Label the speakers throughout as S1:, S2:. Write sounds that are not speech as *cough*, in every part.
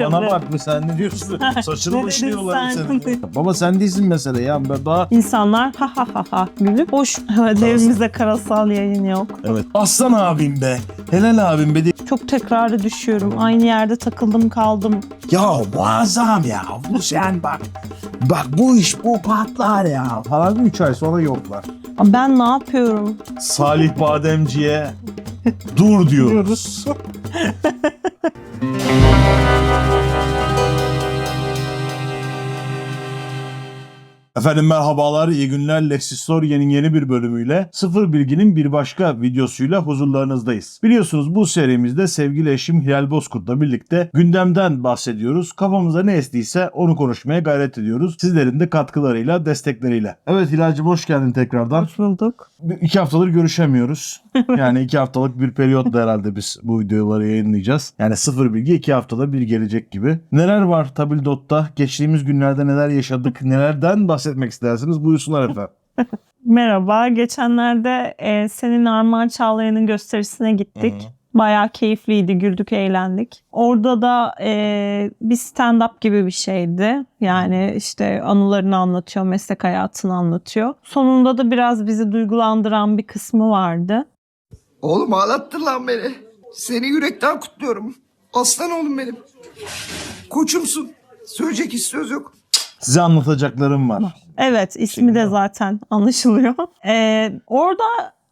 S1: Bana bak be sen ne diyorsun? Saçını başlıyorlar senin. Baba sen değilsin mesele ya. Ben daha
S2: İnsanlar ha ha ha ha gülüp boş evet, evimizde karasal yayın yok.
S1: Evet. Aslan abim be. Helal abim be.
S2: Çok tekrarı düşüyorum. Aynı yerde takıldım kaldım.
S1: Ya muazzam ya. Bu sen bak. Bak bu iş bu patlar ya. Falan 3 ay sonra yoklar.
S2: Ben ne yapıyorum?
S1: Salih Bademci'ye dur diyoruz. *laughs* *laughs* Efendim merhabalar, iyi günler. Lexistoria'nın yeni bir bölümüyle Sıfır Bilginin bir başka videosuyla huzurlarınızdayız. Biliyorsunuz bu serimizde sevgili eşim Hilal Bozkurt'la birlikte gündemden bahsediyoruz. Kafamıza ne estiyse onu konuşmaya gayret ediyoruz. Sizlerin de katkılarıyla, destekleriyle. Evet Hilal'cim hoş geldin tekrardan.
S2: Hoş bulduk.
S1: İki haftadır görüşemiyoruz. Yani iki haftalık bir periyotla herhalde biz bu videoları yayınlayacağız. Yani sıfır bilgi iki haftada bir gelecek gibi. Neler var Tabildot'ta? Geçtiğimiz günlerde neler yaşadık? Nelerden bahsetmek istersiniz? Buyursunlar efendim. *laughs*
S2: Merhaba. Geçenlerde e, senin Armağan Çağlayan'ın gösterisine gittik. Bayağı keyifliydi, güldük, eğlendik. Orada da e, bir stand-up gibi bir şeydi. Yani işte anılarını anlatıyor, meslek hayatını anlatıyor. Sonunda da biraz bizi duygulandıran bir kısmı vardı.
S3: Oğlum ağlattın lan beni. Seni yürekten kutluyorum. Aslan oğlum benim. Koçumsun. Söyleyecek hiç söz yok.
S1: Size anlatacaklarım var.
S2: Evet, ismi de zaten *laughs* anlaşılıyor. E, orada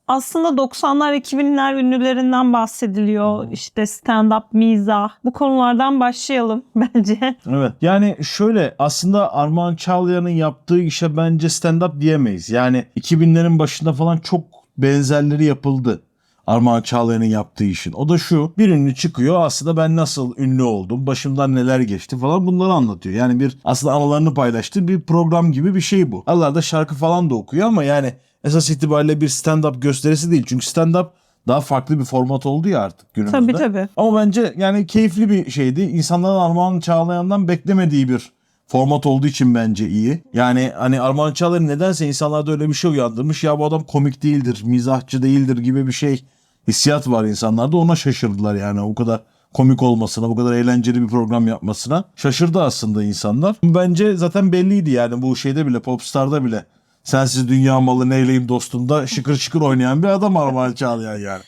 S2: aslında 90'lar 2000'ler ünlülerinden bahsediliyor. İşte stand-up, mizah. Bu konulardan başlayalım *laughs* bence.
S1: Evet. Yani şöyle aslında Armağan Çağlayan'ın yaptığı işe bence stand-up diyemeyiz. Yani 2000'lerin başında falan çok benzerleri yapıldı. Armağan Çağlayan'ın yaptığı işin. O da şu. Bir ünlü çıkıyor aslında ben nasıl ünlü oldum, başımdan neler geçti falan bunları anlatıyor. Yani bir aslında anılarını paylaştığı bir program gibi bir şey bu. Allah da şarkı falan da okuyor ama yani esas itibariyle bir stand-up gösterisi değil. Çünkü stand-up daha farklı bir format oldu ya artık günümüzde.
S2: Tabii tabii.
S1: Ama bence yani keyifli bir şeydi. İnsanların Armağan Çağlayan'dan beklemediği bir format olduğu için bence iyi. Yani hani Armağan Çağlayan nedense insanlarda öyle bir şey uyandırmış. Ya bu adam komik değildir, mizahçı değildir gibi bir şey hissiyat var insanlarda. Ona şaşırdılar yani o kadar komik olmasına, bu kadar eğlenceli bir program yapmasına. Şaşırdı aslında insanlar. Bence zaten belliydi yani bu şeyde bile, Popstar'da bile. Sensiz dünya malı neyleyim dostumda şıkır şıkır oynayan bir adam Armağan Çağlayan yani.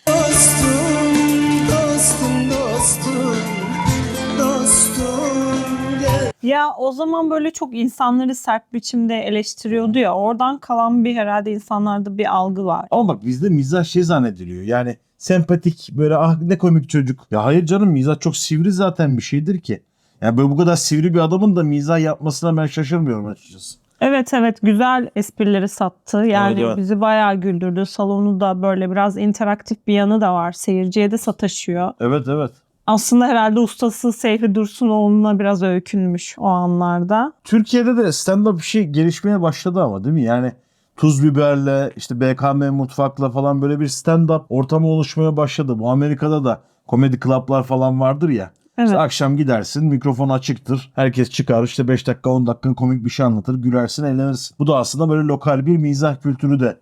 S2: Ya o zaman böyle çok insanları sert biçimde eleştiriyordu ya. Oradan kalan bir herhalde insanlarda bir algı var.
S1: Ama bak bizde mizah şey zannediliyor. Yani sempatik böyle ah ne komik çocuk. Ya hayır canım mizah çok sivri zaten bir şeydir ki. Yani böyle bu kadar sivri bir adamın da mizah yapmasına ben şaşırmıyorum açıkçası.
S2: Evet evet güzel esprileri sattı. Yani
S1: Evet, evet.
S2: bizi bayağı güldürdü. Salonu da böyle biraz interaktif bir yanı da var. Seyirciye de sataşıyor.
S1: Evet evet.
S2: Aslında herhalde ustası Seyfi Dursunoğlu'na biraz öykünmüş o anlarda.
S1: Türkiye'de de stand-up bir şey gelişmeye başladı ama değil mi? Yani Tuz Biber'le işte BKM Mutfak'la falan böyle bir stand-up ortamı oluşmaya başladı. Bu Amerika'da da komedi club'lar falan vardır ya.
S2: Evet.
S1: İşte akşam gidersin mikrofon açıktır. Herkes çıkar işte 5 dakika 10 dakika komik bir şey anlatır. Gülersin eğlenirsin. Bu da aslında böyle lokal bir mizah kültürü de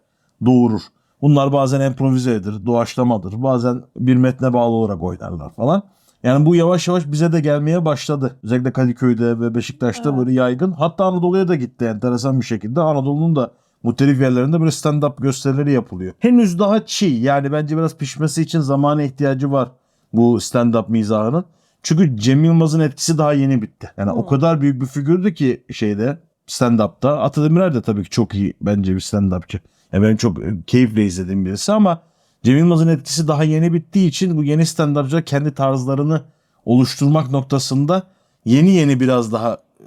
S1: doğurur. Bunlar bazen improvizedir, doğaçlamadır. Bazen bir metne bağlı olarak oynarlar falan. Yani bu yavaş yavaş bize de gelmeye başladı. Özellikle Kadıköy'de ve Beşiktaş'ta böyle yaygın. Hatta Anadolu'ya da gitti enteresan bir şekilde. Anadolu'nun da muhtelif yerlerinde böyle stand-up gösterileri yapılıyor. Henüz daha çiğ. Yani bence biraz pişmesi için zamana ihtiyacı var bu stand-up mizahının. Çünkü Cem Yılmaz'ın etkisi daha yeni bitti. Yani o kadar büyük bir figürdü ki şeyde stand-up'ta. Atademirer de tabii ki çok iyi bence bir stand-upçı. Yani ben çok e, keyifle izlediğim birisi ama Cem Yılmaz'ın etkisi daha yeni bittiği için bu yeni stand-upçılar kendi tarzlarını oluşturmak noktasında yeni yeni biraz daha e,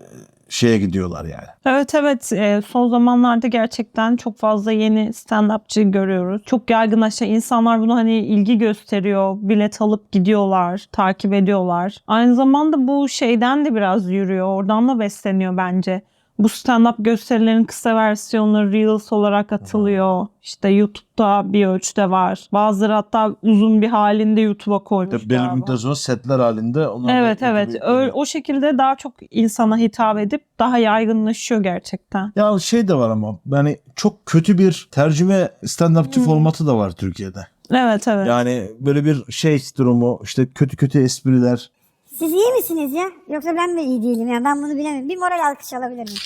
S1: şeye gidiyorlar yani.
S2: Evet evet Ee, son zamanlarda gerçekten çok fazla yeni stand-upçı görüyoruz. Çok yaygınlaşan insanlar buna hani ilgi gösteriyor. Bilet alıp gidiyorlar, takip ediyorlar. Aynı zamanda bu şeyden de biraz yürüyor. Oradan da besleniyor bence. Bu stand-up gösterilerin kısa versiyonları Reels olarak atılıyor. İşte YouTube'da bir ölçüde var. Bazıları hatta uzun bir halinde YouTube'a koymuş.
S1: İşte belirli
S2: galiba.
S1: müddet sonra setler halinde. onlar
S2: Evet evet.
S1: YouTube'a
S2: Ö-
S1: yükleniyor.
S2: o şekilde daha çok insana hitap edip daha yaygınlaşıyor gerçekten.
S1: Ya şey de var ama yani çok kötü bir tercüme stand-upçı formatı da var Türkiye'de.
S2: Evet evet.
S1: Yani böyle bir şey durumu işte kötü kötü espriler
S4: Siz iyi misiniz ya? Yoksa ben mi iyi değilim ya? Ben bunu bilemem. Bir moral alkış alabilir miyim?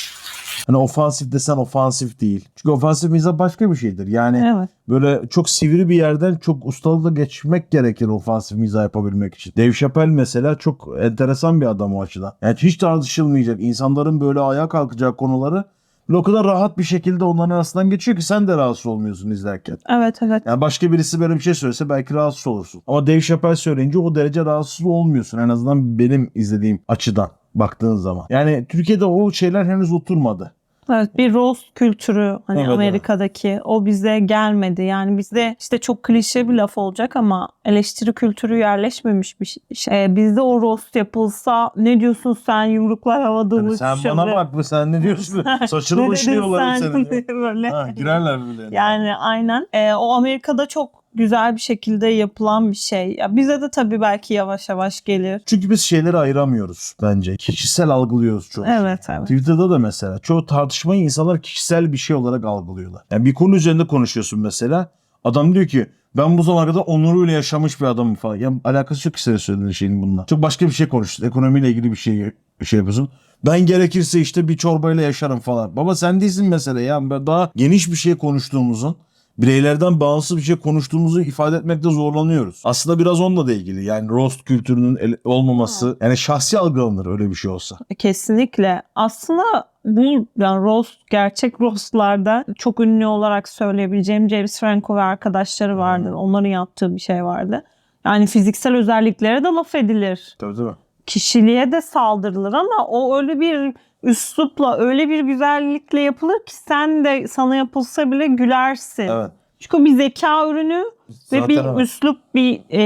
S1: Hani ofansif desen ofansif değil. Çünkü ofansif mizah başka bir şeydir. Yani
S2: Evet.
S1: böyle çok sivri bir yerden çok ustalıkla geçmek gerekir ofansif mizah yapabilmek için. Dave Chappelle mesela çok enteresan bir adam o açıdan. Yani hiç tartışılmayacak. insanların böyle ayağa kalkacağı konuları böyle o kadar rahat bir şekilde onların arasından geçiyor ki sen de rahatsız olmuyorsun izlerken.
S2: Evet evet.
S1: Yani başka birisi böyle bir şey söylese belki rahatsız olursun. Ama Dave Chappelle söyleyince o derece rahatsız olmuyorsun. En azından benim izlediğim açıdan baktığın zaman. Yani Türkiye'de o şeyler henüz oturmadı.
S2: Evet bir roast kültürü hani
S1: Evet, evet.
S2: Amerika'daki o bize gelmedi. Yani bizde işte çok klişe bir laf olacak ama eleştiri kültürü yerleşmemiş bir şey. Bizde o roast yapılsa ne diyorsun sen yumruklar havada
S1: Yani sen bana bak be sen ne diyorsun? *laughs* Saçını
S2: sen?
S1: senin. *laughs*
S2: Böyle.
S1: Ha, girerler böyle.
S2: Yani aynen. Ee, o Amerika'da çok güzel bir şekilde yapılan bir şey. Ya bize de tabii belki yavaş yavaş gelir.
S1: Çünkü biz şeyleri ayıramıyoruz bence. Kişisel algılıyoruz çoğu şeyi.
S2: Evet evet.
S1: Twitter'da da mesela çoğu tartışmayı insanlar kişisel bir şey olarak algılıyorlar. Yani bir konu üzerinde konuşuyorsun mesela. Adam diyor ki ben bu zamana kadar onuruyla yaşamış bir adamım falan. Ya alakası yok ki senin söylediğin şeyin bununla. Çok başka bir şey konuştun. Ekonomiyle ilgili bir şey, şey yapıyorsun. Ben gerekirse işte bir çorbayla yaşarım falan. Baba sen değilsin mesela ya. Daha geniş bir şey konuştuğumuzun bireylerden bağımsız bir şey konuştuğumuzu ifade etmekte zorlanıyoruz. Aslında biraz onunla da ilgili. Yani roast kültürünün el- olmaması. Yani şahsi algılanır öyle bir şey olsa.
S2: Kesinlikle. Aslında bu yani roast, gerçek roastlarda çok ünlü olarak söyleyebileceğim James Franco ve arkadaşları vardı. Onların yaptığı bir şey vardı. Yani fiziksel özelliklere de laf edilir.
S1: Tabii tabii.
S2: Kişiliğe de saldırılır ama o öyle bir üslupla, öyle bir güzellikle yapılır ki sen de sana yapılsa bile gülersin.
S1: Evet.
S2: Çünkü o bir zeka ürünü ve
S1: Zaten
S2: bir
S1: evet.
S2: üslup bir e,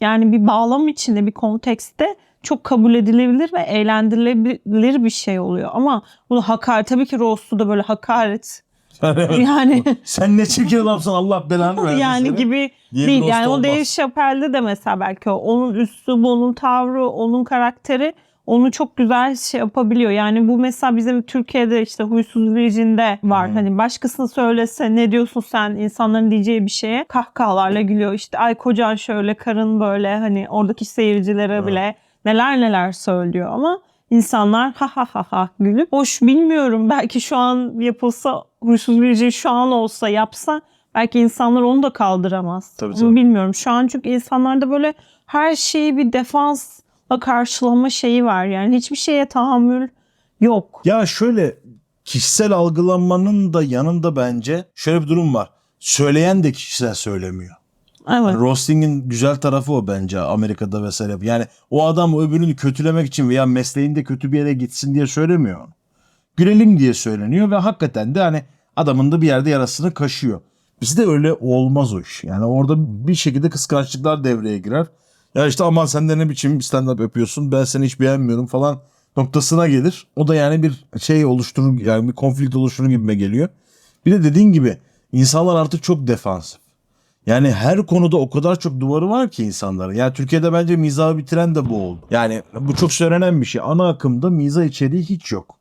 S2: yani bir bağlam içinde bir kontekste çok kabul edilebilir ve eğlendirilebilir bir şey oluyor. Ama bunu hakaret tabii ki roast'u da böyle hakaret yani *laughs*
S1: Sen ne çirkin adamsın Allah belanı *laughs* versin
S2: yani
S1: seni.
S2: gibi
S1: diye
S2: değil. Yani o
S1: olmaz.
S2: Dave Chappelle'de de mesela belki o, onun üslubu, onun tavrı, onun karakteri onu çok güzel şey yapabiliyor. Yani bu mesela bizim Türkiye'de işte huysuz virjinde var.
S1: Hmm.
S2: Hani başkasını söylese ne diyorsun sen insanların diyeceği bir şeye kahkahalarla gülüyor. İşte ay kocan şöyle karın böyle hani oradaki seyircilere
S1: Evet.
S2: bile neler neler söylüyor ama insanlar ha ha ha ha gülüp hoş bilmiyorum belki şu an yapılsa huysuz virjin şu an olsa yapsa belki insanlar onu da kaldıramaz.
S1: Tabii,
S2: Onu
S1: tabii.
S2: bilmiyorum. Şu an çünkü insanlarda böyle her şeyi bir defansla karşılama şeyi var. Yani hiçbir şeye tahammül yok.
S1: Ya şöyle kişisel algılanmanın da yanında bence şöyle bir durum var. Söyleyen de kişisel söylemiyor.
S2: Evet.
S1: Roasting'in güzel tarafı o bence Amerika'da vesaire. Yani o adam öbürünü kötülemek için veya mesleğinde kötü bir yere gitsin diye söylemiyor. Gülelim diye söyleniyor ve hakikaten de hani adamın da bir yerde yarasını kaşıyor. Bizde öyle olmaz o iş. Yani orada bir şekilde kıskançlıklar devreye girer. Ya işte aman sen de ne biçim stand-up yapıyorsun ben seni hiç beğenmiyorum falan noktasına gelir. O da yani bir şey oluşturur yani bir konflikt oluşturur gibime geliyor. Bir de dediğin gibi insanlar artık çok defansif. Yani her konuda o kadar çok duvarı var ki insanların. Yani Türkiye'de bence mizahı bitiren de bu oldu. Yani bu çok söylenen bir şey. Ana akımda mizah içeriği hiç yok.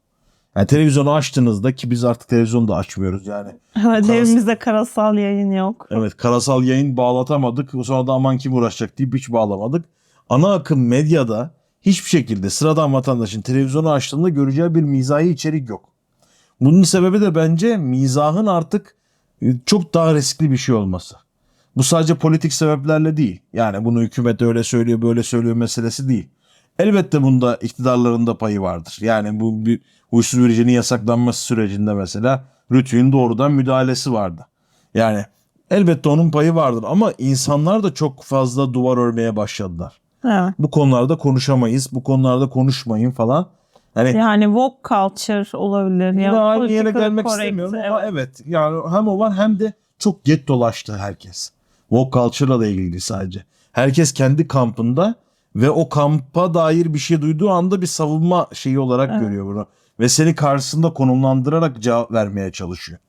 S1: Yani televizyonu açtığınızda ki biz artık televizyonu da açmıyoruz yani. *laughs*
S2: Evet,
S1: Karas-
S2: evimizde karasal yayın yok.
S1: Evet karasal yayın bağlatamadık. Sonra da aman kim uğraşacak deyip hiç bağlamadık. Ana akım medyada hiçbir şekilde sıradan vatandaşın televizyonu açtığında göreceği bir mizahi içerik yok. Bunun sebebi de bence mizahın artık e, çok daha riskli bir şey olması. Bu sadece politik sebeplerle değil. Yani bunu hükümet öyle söylüyor böyle söylüyor meselesi değil. Elbette bunda iktidarların da payı vardır. Yani bu bir huysuz virjinin yasaklanması sürecinde mesela Rütü'nün doğrudan müdahalesi vardı. Yani elbette onun payı vardır ama insanlar da çok fazla duvar örmeye başladılar.
S2: Evet.
S1: Bu konularda konuşamayız, bu konularda konuşmayın falan. Hani
S2: Yani woke culture olabilir.
S1: yine
S2: ya
S1: aynı yere gelmek
S2: correct,
S1: istemiyorum
S2: evet.
S1: ama evet yani hem o var hem de çok get dolaştı herkes. Woke culture'la da ilgili sadece. Herkes kendi kampında ve o kampa dair bir şey duyduğu anda bir savunma şeyi olarak
S2: Evet.
S1: görüyor bunu. Ve seni karşısında konumlandırarak cevap vermeye çalışıyor.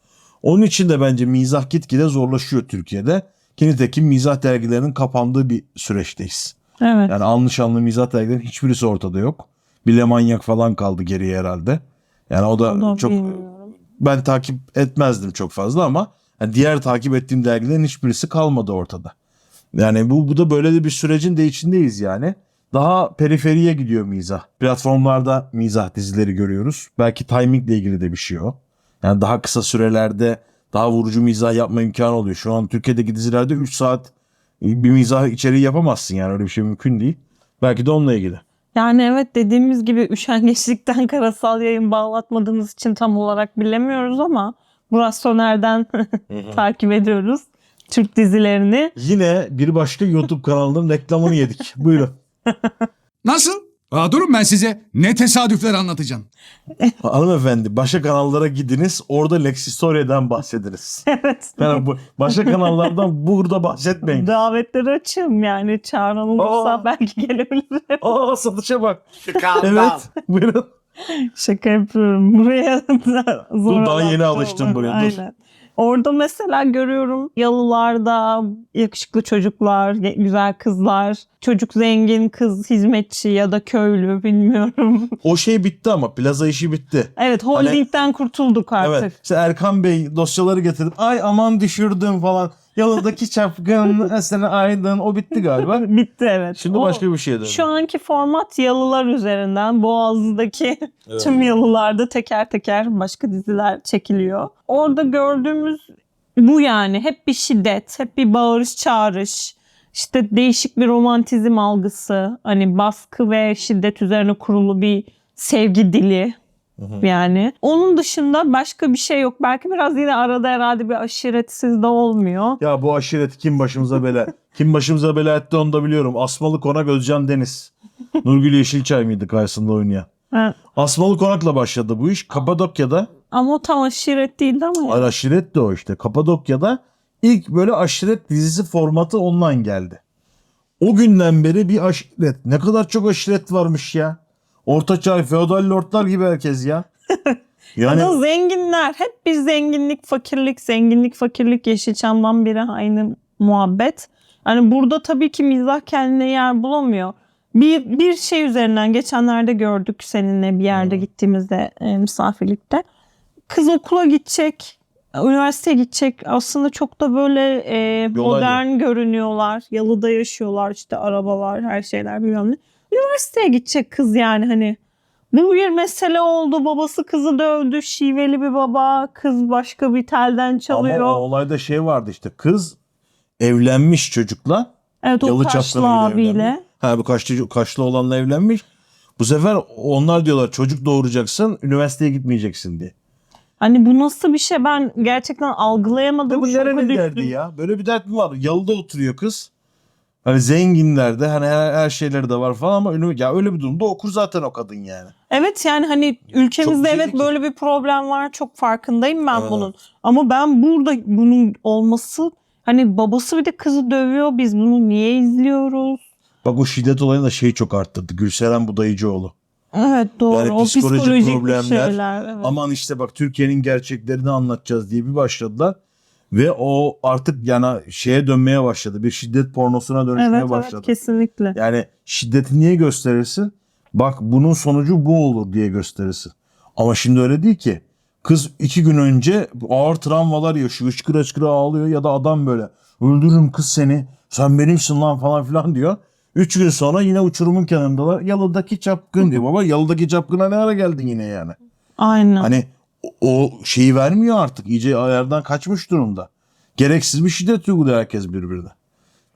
S1: Onun için de bence mizah gitgide zorlaşıyor Türkiye'de. Ki nitekim mizah dergilerinin kapandığı bir süreçteyiz.
S2: Evet.
S1: Yani anlı şanlı mizah dergilerinin hiçbirisi ortada yok. Bile manyak falan kaldı geriye herhalde. Yani o da
S2: Onu
S1: çok
S2: bilmiyorum.
S1: ben takip etmezdim çok fazla ama yani diğer takip ettiğim dergilerin hiçbirisi kalmadı ortada. Yani bu, bu da böyle de bir sürecin de içindeyiz yani. Daha periferiye gidiyor mizah. Platformlarda mizah dizileri görüyoruz. Belki timingle ilgili de bir şey o. Yani daha kısa sürelerde daha vurucu mizah yapma imkanı oluyor. Şu an Türkiye'deki dizilerde 3 saat bir mizah içeriği yapamazsın yani öyle bir şey mümkün değil. Belki de onunla ilgili.
S2: Yani evet dediğimiz gibi üşengeçlikten *laughs* karasal yayın bağlatmadığımız için tam olarak bilemiyoruz ama Murat Soner'den *laughs* takip ediyoruz Türk dizilerini.
S1: Yine bir başka YouTube kanalının reklamını yedik. Buyurun.
S5: Nasıl? Aa, durun ben size ne tesadüfler anlatacağım. *laughs*
S1: Hanımefendi başka kanallara gidiniz orada Lexistoria'dan bahsediniz. *laughs*
S2: Evet.
S1: Yani bu başka kanallardan burada bahsetmeyin.
S2: Davetleri açığım yani çağıran olursa belki gelebilirim. *laughs*
S1: Aa satışa bak. Evet. Buyurun.
S2: Şaka yapıyorum. Buraya da zor
S1: daha yeni
S2: adapte
S1: alıştım buraya, dur.
S2: Aynen. Orada mesela görüyorum yalılarda yakışıklı çocuklar, güzel kızlar, çocuk zengin kız hizmetçi ya da köylü bilmiyorum. *laughs*
S1: O şey bitti ama plaza işi bitti.
S2: Evet holdingden kurtulduk artık.
S1: Evet. İşte Erkan Bey dosyaları getirip ay aman düşürdüm falan. Yalıdaki çapkın, *laughs* Esene Aydın o bitti galiba.
S2: Bitti evet.
S1: Şimdi
S2: O-
S1: başka bir şey döndü.
S2: Şu anki format yalılar üzerinden Boğaz'daki
S1: Evet.
S2: tüm yalılarda teker teker başka diziler çekiliyor. Orada gördüğümüz bu yani. Hep bir şiddet, hep bir bağırış çağırış. İşte değişik bir romantizm algısı. Hani baskı ve şiddet üzerine kurulu bir sevgi dili. Yani onun dışında başka bir şey yok. Belki biraz yine arada herhalde bir aşiretsiz de olmuyor.
S1: Ya bu aşiret kim başımıza bela? *laughs* kim başımıza bela etti onu da biliyorum. Asmalı Konak Özcan Deniz. Nurgül Yeşilçay mıydı karşısında oynayan? Asmalı Konak'la başladı bu iş. Kapadokya'da.
S2: Ama o tam aşiret değildi ama. yani.
S1: Aşiret de o işte. Kapadokya'da ilk böyle aşiret dizisi formatı online geldi. O günden beri bir aşiret. Ne kadar çok aşiret varmış ya. Ortaçağ feodal lordlar gibi herkes ya. *laughs* Yani
S2: Ya zenginler. Hep bir zenginlik, fakirlik, zenginlik, fakirlik Yeşilçam'dan biri aynı muhabbet. Hani burada tabii ki mizah kendine yer bulamıyor. Bir, bir şey üzerinden geçenlerde gördük seninle bir yerde gittiğimizde e, misafirlikte. Kız okula gidecek, üniversiteye gidecek. Aslında çok da böyle e, modern görünüyorlar. Yalıda yaşıyorlar işte arabalar, her şeyler bilmem ne. Üniversiteye gidecek kız yani hani. Bu bir mesele oldu. Babası kızı dövdü. Şiveli bir baba. Kız başka bir telden çalıyor.
S1: ama olayda şey vardı işte. Kız evlenmiş çocukla.
S2: evet o
S1: Yalı
S2: Kaşlı abiyle.
S1: evlenmiş. Ha bu kaşlı, kaşlı olanla evlenmiş. Bu sefer onlar diyorlar çocuk doğuracaksın üniversiteye gitmeyeceksin diye.
S2: Hani bu nasıl bir şey ben gerçekten algılayamadım.
S1: Bu nerenin derdi ya? Böyle bir dert mi var? Yalıda oturuyor kız. Hani zenginlerde hani her, her şeyleri de var falan ama ünü- ya öyle bir durumda okur zaten o kadın yani.
S2: Evet yani hani ülkemizde
S1: Çok
S2: evet
S1: ki.
S2: böyle bir problem var. Çok farkındayım ben
S1: Evet.
S2: bunun. Ama ben burada bunun olması hani babası bir de kızı dövüyor. Biz bunu niye izliyoruz?
S1: Bak o şiddet olayını da şey çok arttırdı. Gülseren Budayıcıoğlu.
S2: Evet doğru.
S1: Yani
S2: o
S1: psikolojik
S2: psikolojik
S1: problemler,
S2: şeyler. Evet.
S1: Aman işte bak Türkiye'nin gerçeklerini anlatacağız diye bir başladılar. Ve o artık yani şeye dönmeye başladı. Bir şiddet pornosuna dönüşmeye
S2: evet, evet
S1: başladı.
S2: kesinlikle.
S1: Yani şiddeti niye gösterirsin? Bak bunun sonucu bu olur diye gösterirsin. Ama şimdi öyle değil ki. Kız iki gün önce ağır travmalar yaşıyor. Hıçkıra hıçkıra ağlıyor ya da adam böyle öldürürüm kız seni sen benimsin lan falan filan diyor. Üç gün sonra yine uçurumun kenarındalar. Yalıdaki çapkın diyor. Baba yalıdaki çapkına ne ara geldin yine yani?
S2: Aynen.
S1: Hani o- şeyi vermiyor artık. İyice ayardan kaçmış durumda. Gereksiz bir şiddet uyguluyor herkes birbirine.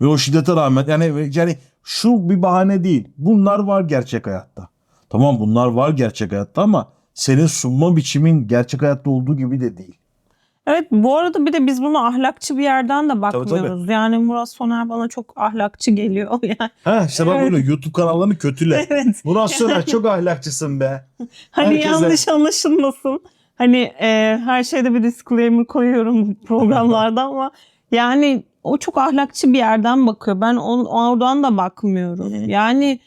S1: Ve o şiddete rağmen yani yani şu bir bahane değil. Bunlar var gerçek hayatta. Tamam bunlar var gerçek hayatta ama senin sunma biçimin gerçek hayatta olduğu gibi de değil.
S2: Evet bu arada bir de biz bunu ahlakçı bir yerden de
S1: tabii.
S2: bakmıyoruz. Yani Murat Soner bana çok ahlakçı geliyor. *laughs* Yani,
S1: Ha işte bak
S2: Evet.
S1: böyle YouTube kanallarını kötüle. *laughs*
S2: evet.
S1: Murat Söner çok ahlakçısın be.
S2: Hani
S1: Herkese-
S2: yanlış anlaşılmasın. Hani e, her şeyde bir disclaimer koyuyorum programlarda *laughs* ama yani o çok ahlakçı bir yerden bakıyor. Ben on, oradan da bakmıyorum. Yani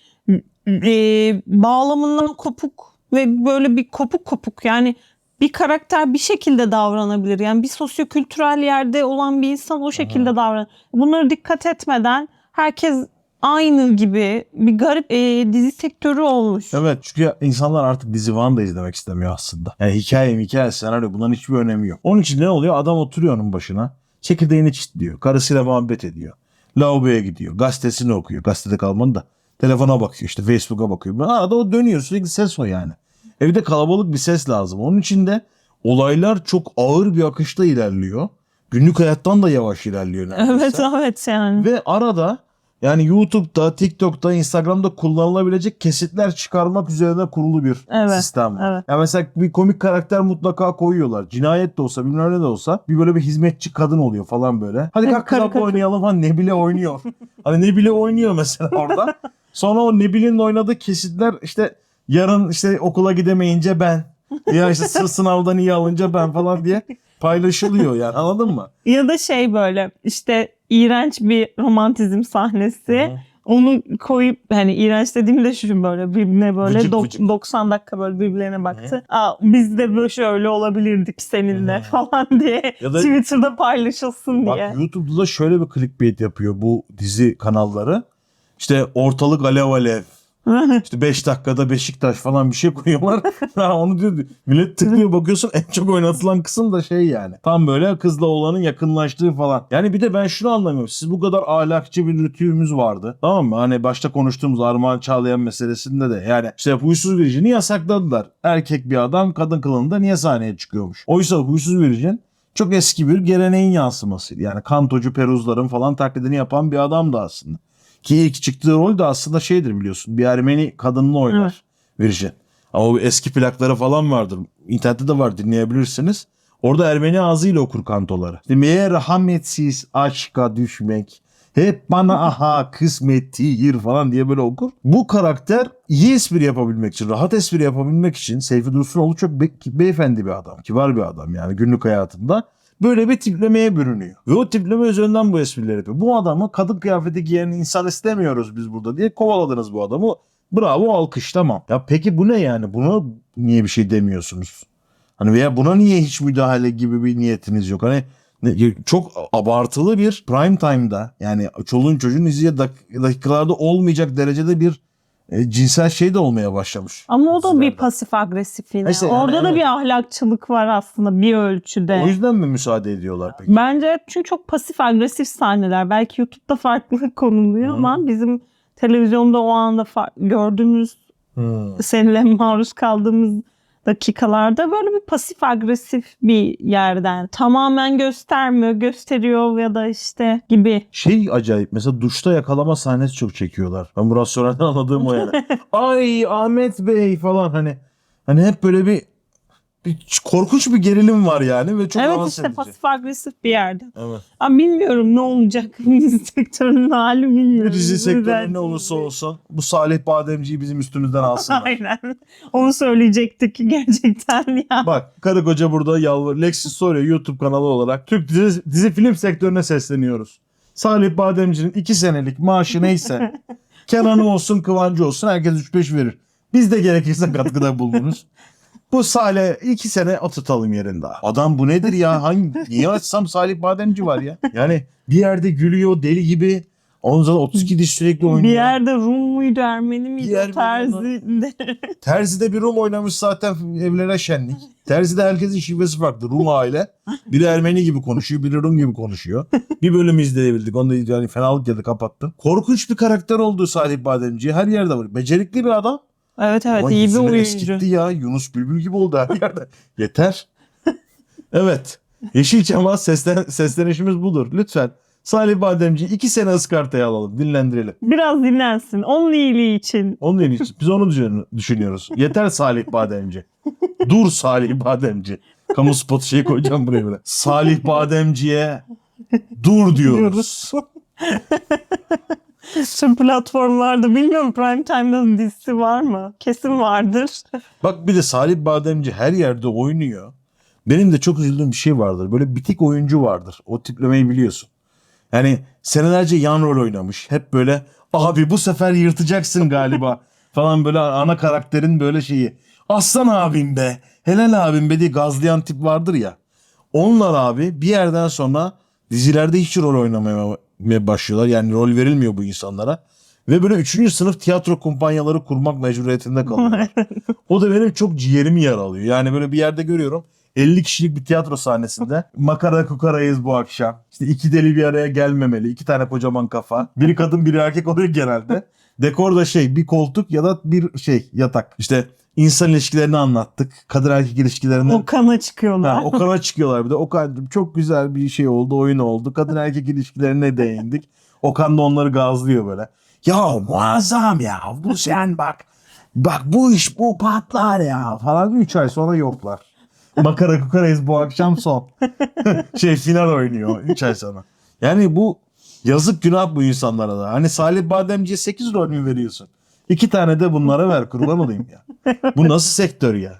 S2: e, bağlamından kopuk ve böyle bir kopuk kopuk yani bir karakter bir şekilde davranabilir. Yani bir sosyokültürel yerde olan bir insan o şekilde davranır. Bunları dikkat etmeden herkes aynı gibi bir garip e, dizi sektörü olmuş.
S1: Evet çünkü insanlar artık dizi falan da izlemek istemiyor aslında. Yani hikaye hikaye senaryo bunların hiçbir önemi yok. Onun için ne oluyor? Adam oturuyor onun başına. Çekirdeğini çitliyor. Karısıyla muhabbet ediyor. Lavaboya gidiyor. Gazetesini okuyor. Gazetede kalmanın da Telefona bakıyor işte Facebook'a bakıyor. Arada o dönüyor sürekli ses o yani. Evde kalabalık bir ses lazım. Onun için de olaylar çok ağır bir akışta ilerliyor. Günlük hayattan da yavaş ilerliyor neredeyse.
S2: Evet evet yani.
S1: Ve arada yani YouTube'da, TikTok'ta, Instagram'da kullanılabilecek kesitler çıkarmak üzerine kurulu bir
S2: Evet,
S1: sistem var.
S2: evet.
S1: Yani mesela bir komik karakter mutlaka koyuyorlar. Cinayet de olsa bilmem ne de olsa bir böyle bir hizmetçi kadın oluyor falan böyle. Hadi kalk
S2: karı.
S1: oynayalım. Ha Nebile oynuyor. *laughs* hani Nebile oynuyor mesela orada. Sonra o Nebile'nin oynadığı kesitler işte yarın işte okula gidemeyince ben. Ya işte sı- *laughs* sınavdan iyi alınca ben falan diye paylaşılıyor yani anladın mı?
S2: Ya da şey böyle işte iğrenç bir romantizm sahnesi. Onu koyup hani iğrenç dediğimde şu böyle birbirine böyle
S1: Vıcık vıcık.
S2: 90 dakika böyle birbirlerine baktı. Aa, biz de böyle şöyle olabilirdik seninle falan diye
S1: Ya da-
S2: Twitter'da paylaşılsın diye.
S1: Bak YouTube'da da şöyle bir clickbait yapıyor bu dizi kanalları. İşte ortalık alev alev. İşte 5 dakikada Beşiktaş falan bir şey koyuyorlar. *laughs* Ha, Onu diyor. Millet tıklıyor bakıyorsun en çok oynatılan kısım da şey yani. Tam böyle kızla oğlanın yakınlaştığı falan. Yani bir de ben şunu anlamıyorum. Siz bu kadar ahlakçı bir ritüümüz vardı. Tamam mı? Hani başta konuştuğumuz Armağan Çağlayan meselesinde de. Yani işte huysuz virjini yasakladılar. Erkek bir adam kadın kılığında niye sahneye çıkıyormuş? Oysa huysuz virjin çok eski bir geleneğin yansımasıydı. Yani kantocu peruzların falan taklidini yapan bir adamdı aslında. Ki ilk çıktığı rol de aslında şeydir biliyorsun. Bir Ermeni kadınını oynar.
S2: Evet.
S1: Virjin. Ama o eski plakları falan vardır. İnternette de var dinleyebilirsiniz. Orada Ermeni ağzıyla okur kantoları. İşte merhametsiz aşka düşmek. Hep bana *laughs* aha kısmettir falan diye böyle okur. Bu karakter iyi espri yapabilmek için, rahat espri yapabilmek için Seyfi Dursunoğlu çok be- beyefendi bir adam. Kibar bir adam yani günlük hayatında. Böyle bir tiplemeye bürünüyor. Ve o tipleme üzerinden bu esprileri yapıyor. Bu adamı kadın kıyafeti giyen insan istemiyoruz biz burada diye kovaladınız bu adamı. Bravo alkış tamam. Ya peki bu ne yani? Buna niye bir şey demiyorsunuz? Hani veya buna niye hiç müdahale gibi bir niyetiniz yok? Hani çok abartılı bir prime time'da yani çoluğun çocuğun izleye dak- dakikalarda olmayacak derecede bir e, cinsel şey de olmaya başlamış.
S2: Ama o da bir pasif agresif yine.
S1: İşte yani
S2: Orada da
S1: evet.
S2: bir ahlakçılık var aslında bir ölçüde.
S1: O yüzden mi müsaade ediyorlar peki?
S2: Bence çünkü çok pasif agresif sahneler. Belki YouTube'da farklı *laughs* konuluyor
S1: Hı.
S2: ama bizim televizyonda o anda gördüğümüz
S1: Hmm.
S2: seninle maruz kaldığımız dakikalarda böyle bir pasif agresif bir yerden tamamen göstermiyor, gösteriyor ya da işte gibi.
S1: Şey acayip mesela duşta yakalama sahnesi çok çekiyorlar. Ben biraz sonradan anladığım o yani. *laughs* Ay Ahmet Bey falan hani hani hep böyle bir, bir korkunç bir gerilim var yani ve çok
S2: evet
S1: rahatsız
S2: işte
S1: edici.
S2: pasif agresif bir yerde.
S1: Evet.
S2: Ama bilmiyorum ne olacak *laughs* dizi sektörünün hali bilmiyorum.
S1: Dizi sektörü ne olursa olsun bu Salih Bademci'yi bizim üstümüzden alsınlar. *laughs*
S2: Aynen. Onu söyleyecektik gerçekten ya.
S1: Bak karı koca burada yalvar. Lexus soruyor YouTube kanalı olarak. Türk dizi, dizi film sektörüne sesleniyoruz. Salih Bademci'nin 2 senelik maaşı neyse *laughs* Kenan'ı olsun Kıvancı olsun herkes 3-5 verir. Biz de gerekirse katkıda bulunuruz. Bu Salih 2 sene oturtalım yerinde. Adam bu nedir ya? *laughs* Hangi, niye açsam Salih Bademci var ya? Yani bir yerde gülüyor deli gibi. Ondan sonra 32 diş sürekli oynuyor.
S2: Bir yerde Rum muydu, Ermeni miydi,
S1: Bir yer
S2: Terzi de. *laughs*
S1: Terzi'de bir Rum oynamış zaten evlere şenlik. Terzi'de herkesin şivesi farklı. Rum aile. Biri Ermeni gibi konuşuyor, biri Rum gibi konuşuyor. Bir bölüm izleyebildik. Onu da yani fenalık geldi kapattım. Korkunç bir karakter oldu Salih Bademci. Her yerde var. Becerikli bir adam.
S2: Evet evet
S1: Ama
S2: iyi bir oyuncu.
S1: eskitti ya. Yunus Bülbül gibi oldu her yerde. *laughs* Yeter. *laughs* evet. Yeşilçam'a seslen seslenişimiz budur. Lütfen Salih Bademci iki sene ıskartaya alalım. Dinlendirelim.
S2: Biraz dinlensin. Onun iyiliği için.
S1: Onun en iyisi. Biz onu düşün- düşünüyoruz. Yeter Salih Bademci. *laughs* Dur Salih Bademci. Kamu spotu şeyi koyacağım buraya böyle. Salih Bademci'ye dur diyoruz.
S2: Tüm platformlarda bilmiyorum Prime Time'da dizisi var mı? Kesin vardır.
S1: Bak bir de Salih Bademci her yerde oynuyor. Benim de çok üzüldüğüm bir şey vardır. Böyle bitik oyuncu vardır. O tiplemeyi biliyorsun. Yani senelerce yan rol oynamış. Hep böyle abi bu sefer yırtacaksın galiba *laughs* falan böyle ana karakterin böyle şeyi. Aslan abim be, helal abim be diye gazlayan tip vardır ya. Onlar abi bir yerden sonra dizilerde hiç rol oynamaya başlıyorlar. Yani rol verilmiyor bu insanlara. Ve böyle üçüncü sınıf tiyatro kumpanyaları kurmak mecburiyetinde kalıyorlar. *laughs* o da benim çok ciğerimi yaralıyor. Yani böyle bir yerde görüyorum. 50 kişilik bir tiyatro sahnesinde *laughs* makara kukarayız bu akşam. İşte iki deli bir araya gelmemeli. iki tane kocaman kafa. Biri kadın biri erkek oluyor genelde. *laughs* Dekor da şey bir koltuk ya da bir şey yatak. İşte insan ilişkilerini anlattık. Kadın erkek ilişkilerini.
S2: Okan'a çıkıyorlar.
S1: Ha, Okan'a çıkıyorlar bir de. Okan çok güzel bir şey oldu, oyun oldu. Kadın erkek ilişkilerine değindik. Okan da onları gazlıyor böyle. Ya muazzam ya. Bu sen bak. Bak bu iş bu patlar ya falan. 3 ay sonra yoklar. Makara kukarayız bu akşam son. *laughs* şey final oynuyor 3 ay sonra. Yani bu yazık günah bu insanlara da. Hani Salih Bademci'ye 8 rol mü veriyorsun? İki tane de bunlara ver kurban olayım ya. Bu nasıl sektör ya?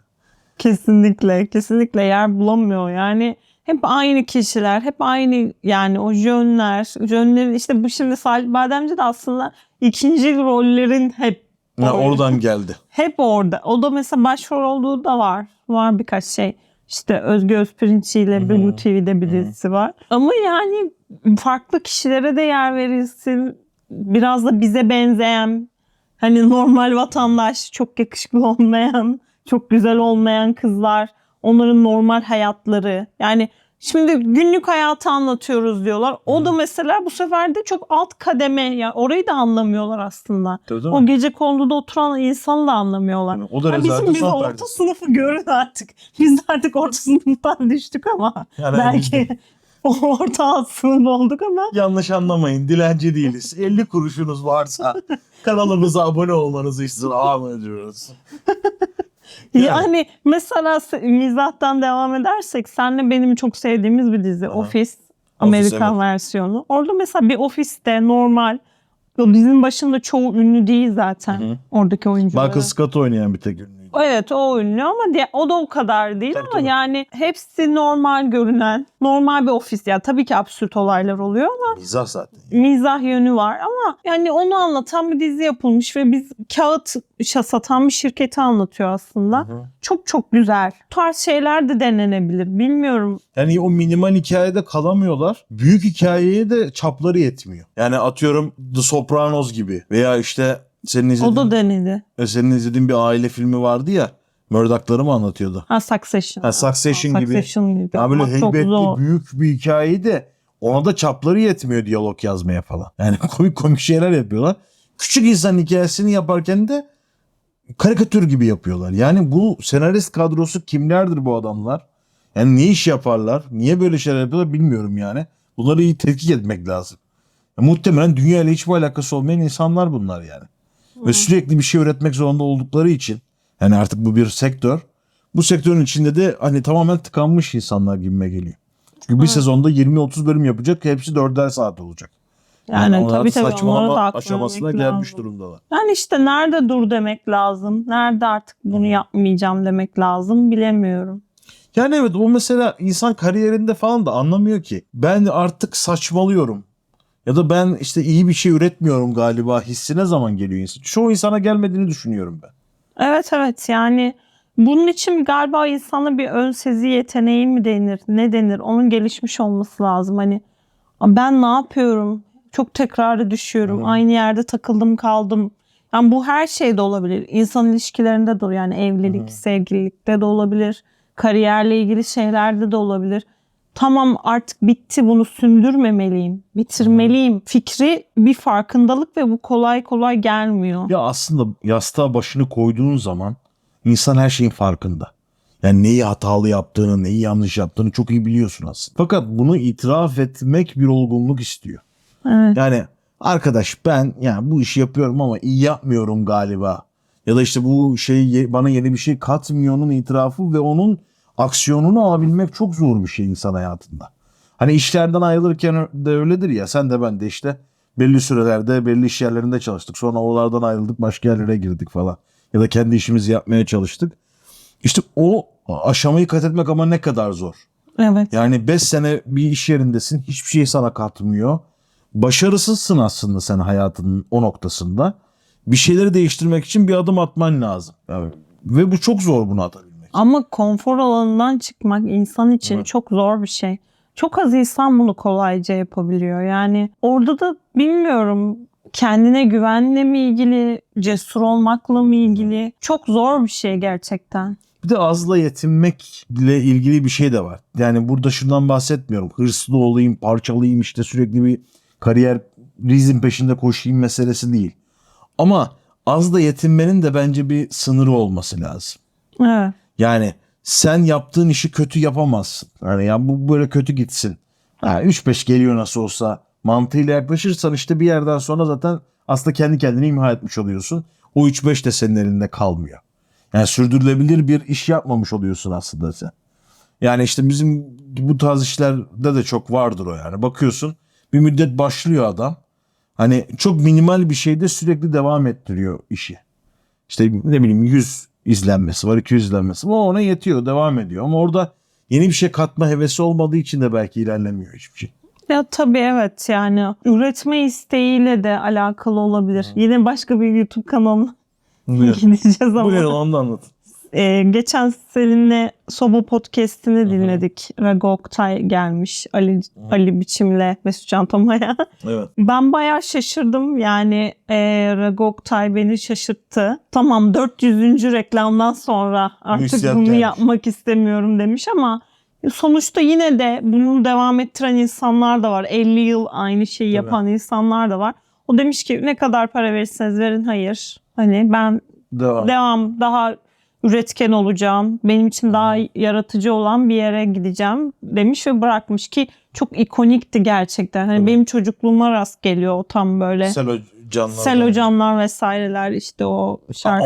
S2: Kesinlikle, kesinlikle yer bulamıyor. Yani hep aynı kişiler, hep aynı yani o jönler, jönlerin işte bu şimdi Salih Bademci de aslında ikinci rollerin hep Oyun.
S1: oradan geldi.
S2: hep orada. O da mesela başrol olduğu da var. Var birkaç şey. İşte Özge Özpirinççi ile Blue TV'de bir dizisi var. Ama yani farklı kişilere de yer verilsin. Biraz da bize benzeyen hani normal vatandaş, çok yakışıklı olmayan, çok güzel olmayan kızlar, onların normal hayatları. Yani şimdi günlük hayatı anlatıyoruz diyorlar. O da mesela bu sefer de çok alt kademe. Yani orayı da anlamıyorlar aslında. O gece konuda oturan insanı da anlamıyorlar.
S1: O da
S2: Ya
S1: rezaletin
S2: bizim biz
S1: son
S2: orta
S1: perdesi.
S2: sınıfı görün artık. Biz de artık orta sınıftan *laughs* düştük ama
S1: Yani
S2: belki *laughs* orta alt sınıf olduk ama
S1: Yanlış anlamayın. Dilenci değiliz. *laughs* 50 kuruşunuz varsa kanalımıza abone olmanızı istirham ediyoruz. *laughs* Yani.
S2: yani mesela se- mizahtan devam edersek senle benim çok sevdiğimiz bir dizi Office Amerikan
S1: evet.
S2: versiyonu. Orada mesela bir ofiste normal dizinin başında çoğu ünlü değil zaten oradaki oyuncular.
S1: Michael Scott oynayan bir tek ünlüydü.
S2: Evet o ünlü ama diye, o da o kadar değil
S1: Tabii,
S2: ama
S1: tabii.
S2: yani hepsi normal görünen normal bir ofis ya tabii ki absürt olaylar oluyor ama
S1: Mizah zaten.
S2: mizah yönü var ama yani onu anlatan bir dizi yapılmış ve biz kağıt satan bir şirketi anlatıyor aslında. Çok çok güzel. Bu tarz şeyler de denenebilir. Bilmiyorum.
S1: Yani o minimal hikayede kalamıyorlar. Büyük hikayeye de çapları yetmiyor. Yani atıyorum The Sopranos gibi veya işte senin
S2: O
S1: izlediğin,
S2: da denedi.
S1: e, senin izlediğin bir aile filmi vardı ya. Murdoch'ları mı anlatıyordu?
S2: Ha Succession.
S1: Ha, Succession gibi.
S2: Succession gibi.
S1: Ya böyle
S2: Ama
S1: heybetli büyük bir hikayeyi de ona da çapları yetmiyor diyalog yazmaya falan. Yani *laughs* komik komik şeyler yapıyorlar. Küçük insan hikayesini yaparken de karikatür gibi yapıyorlar. Yani bu senarist kadrosu kimlerdir bu adamlar? Yani ne iş yaparlar? Niye böyle şeyler yapıyorlar bilmiyorum yani. Bunları iyi tetkik etmek lazım. Ya muhtemelen dünya ile hiçbir alakası olmayan insanlar bunlar yani. Ve sürekli bir şey üretmek zorunda oldukları için yani artık bu bir sektör. Bu sektörün içinde de hani tamamen tıkanmış insanlar gibime geliyor. Çünkü bir sezonda 20-30 bölüm yapacak. Hepsi 4'er saat olacak.
S2: Yani,
S1: onlar
S2: tabii tabii onlara da
S1: aşamasına gelmiş
S2: lazım.
S1: durumdalar.
S2: Yani işte nerede dur demek lazım. Nerede artık bunu yapmayacağım demek lazım bilemiyorum.
S1: Yani evet o mesela insan kariyerinde falan da anlamıyor ki. Ben artık saçmalıyorum. Ya da ben işte iyi bir şey üretmiyorum galiba hissine zaman geliyor insan. Çoğu insana gelmediğini düşünüyorum ben.
S2: Evet evet yani bunun için galiba insana bir ön sezi yeteneği mi denir ne denir onun gelişmiş olması lazım. Hani ben ne yapıyorum çok tekrarı düşüyorum aynı yerde takıldım kaldım. Yani bu her şeyde olabilir. İnsan ilişkilerinde de yani evlilik, sevgililikte de olabilir. Kariyerle ilgili şeylerde de olabilir. Tamam artık bitti bunu sündürmemeliyim, bitirmeliyim. Fikri bir farkındalık ve bu kolay kolay gelmiyor.
S1: Ya aslında yastığa başını koyduğun zaman insan her şeyin farkında. Yani neyi hatalı yaptığını, neyi yanlış yaptığını çok iyi biliyorsun aslında. Fakat bunu itiraf etmek bir olgunluk istiyor.
S2: Evet.
S1: Yani arkadaş ben yani bu işi yapıyorum ama iyi yapmıyorum galiba. Ya da işte bu şey bana yeni bir şey katmıyor'nun itirafı ve onun aksiyonunu alabilmek çok zor bir şey insan hayatında. Hani işlerden ayrılırken de öyledir ya sen de ben de işte belli sürelerde belli iş yerlerinde çalıştık. Sonra oralardan ayrıldık başka yerlere girdik falan. Ya da kendi işimizi yapmaya çalıştık. İşte o aşamayı kat etmek ama ne kadar zor.
S2: Evet.
S1: Yani 5 sene bir iş yerindesin. Hiçbir şey sana katmıyor. Başarısızsın aslında sen hayatının o noktasında. Bir şeyleri değiştirmek için bir adım atman lazım. Yani, ve bu çok zor bunu atabilmek.
S2: Ama konfor alanından çıkmak insan için
S1: Evet.
S2: çok zor bir şey. Çok az insan bunu kolayca yapabiliyor. Yani orada da bilmiyorum kendine güvenle mi ilgili, cesur olmakla mı ilgili çok zor bir şey gerçekten.
S1: Bir de azla yetinmekle ilgili bir şey de var. Yani burada şundan bahsetmiyorum. Hırslı olayım, parçalayayım işte sürekli bir kariyer rizin peşinde koşayım meselesi değil. Ama az da yetinmenin de bence bir sınırı olması lazım.
S2: Evet.
S1: Yani sen yaptığın işi kötü yapamazsın. Yani ya bu böyle kötü gitsin. Ha, 3-5 geliyor nasıl olsa mantığıyla yaklaşırsan işte bir yerden sonra zaten aslında kendi kendini imha etmiş oluyorsun. O 3-5 de senin elinde kalmıyor. Yani sürdürülebilir bir iş yapmamış oluyorsun aslında sen. Yani işte bizim bu tarz işlerde de çok vardır o yani. Bakıyorsun bir müddet başlıyor adam. Hani çok minimal bir şeyde sürekli devam ettiriyor işi. İşte ne bileyim 100 izlenmesi var, 200 izlenmesi var. O ona yetiyor, devam ediyor. Ama orada yeni bir şey katma hevesi olmadığı için de belki ilerlemiyor hiçbir şey.
S2: Ya tabii evet yani üretme isteğiyle de alakalı olabilir. Yine başka bir YouTube kanalına *laughs* gideceğiz ama.
S1: Bu ne onu da anlat.
S2: Ee, geçen Selin'le Sobo podcast'ini dinledik. Rago Oktay gelmiş. Ali, Ali Biçim'le Mesut Can Toma'ya.
S1: Evet. *laughs*
S2: Ben bayağı şaşırdım. Yani e, Rago Oktay beni şaşırttı. Tamam 400. reklamdan sonra artık
S1: Hissiyat
S2: bunu
S1: gelmiş.
S2: yapmak istemiyorum demiş ama sonuçta yine de bunu devam ettiren insanlar da var. 50 yıl aynı şeyi yapan insanlar da var. O demiş ki ne kadar para verirseniz verin hayır. Hani ben
S1: Devam.
S2: devam daha üretken olacağım. Benim için daha yaratıcı olan bir yere gideceğim demiş ve bırakmış ki çok ikonikti gerçekten. Hani
S1: Evet.
S2: benim çocukluğuma rast geliyor o tam böyle.
S1: Selo canlar.
S2: Sel hocamlar vesaireler işte o şarkı.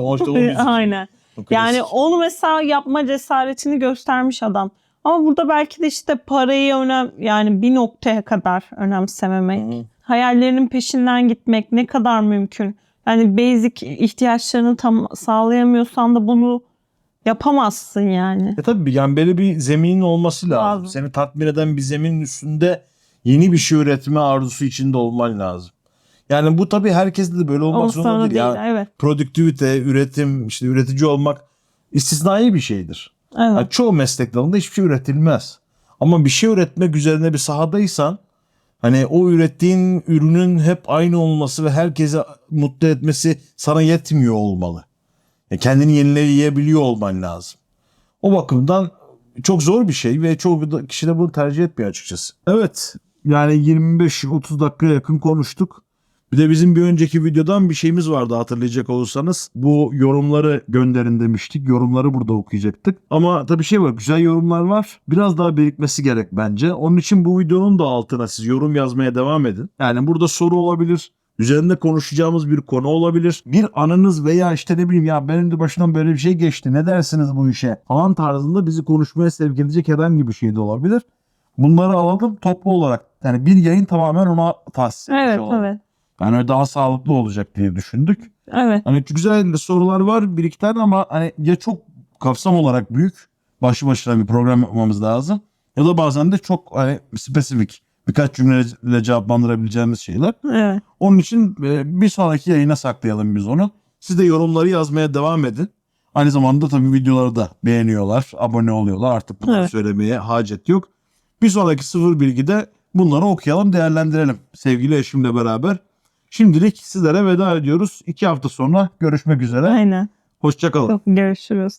S1: O işte o. *laughs*
S2: Aynen.
S1: O.
S2: Yani onu mesela yapma cesaretini göstermiş adam. Ama burada belki de işte parayı önem yani bir noktaya kadar önemsememek. Hayallerinin peşinden gitmek ne kadar mümkün? Yani basic ihtiyaçlarını tam sağlayamıyorsan da bunu yapamazsın yani.
S1: E tabii yani böyle bir zeminin olması lazım.
S2: Lazım.
S1: Seni tatmin eden bir zeminin üstünde yeni bir şey üretme arzusu içinde olman lazım. Yani bu tabii herkeste de böyle olmak zorunda değil.
S2: değil.
S1: Ya,
S2: Evet.
S1: Produktivite, üretim, işte üretici olmak istisnai bir şeydir.
S2: Evet.
S1: Yani çoğu meslek dalında hiçbir şey üretilmez. Ama bir şey üretmek üzerine bir sahadaysan hani o ürettiğin ürünün hep aynı olması ve herkese mutlu etmesi sana yetmiyor olmalı. Yani kendini yenileyebiliyor olman lazım. O bakımdan çok zor bir şey ve çoğu kişi de bunu tercih etmiyor açıkçası. Evet yani 25-30 dakikaya yakın konuştuk. Bir de bizim bir önceki videodan bir şeyimiz vardı hatırlayacak olursanız. Bu yorumları gönderin demiştik. Yorumları burada okuyacaktık. Ama tabii şey var güzel yorumlar var. Biraz daha birikmesi gerek bence. Onun için bu videonun da altına siz yorum yazmaya devam edin. Yani burada soru olabilir. Üzerinde konuşacağımız bir konu olabilir. Bir anınız veya işte ne bileyim ya benim de başından böyle bir şey geçti. Ne dersiniz bu işe? Falan tarzında bizi konuşmaya sevk edecek herhangi bir şey de olabilir. Bunları alalım toplu olarak. Yani bir yayın tamamen ona tahsis etmiş
S2: Evet,
S1: olalım.
S2: evet.
S1: Yani daha sağlıklı olacak diye düşündük.
S2: Evet.
S1: Hani güzel sorular var bir iki tane ama hani ya çok kapsam olarak büyük başlı başına bir program yapmamız lazım. Ya da bazen de çok hani spesifik birkaç cümleyle cevaplandırabileceğimiz şeyler.
S2: Evet.
S1: Onun için e, bir sonraki yayına saklayalım biz onu. Siz de yorumları yazmaya devam edin. Aynı zamanda tabii videoları da beğeniyorlar, abone oluyorlar. Artık bunu
S2: Evet.
S1: söylemeye hacet yok. Bir sonraki sıfır bilgide bunları okuyalım, değerlendirelim sevgili eşimle beraber. Şimdilik sizlere veda ediyoruz. İki hafta sonra görüşmek üzere.
S2: Aynen.
S1: Hoşçakalın.
S2: Çok görüşürüz.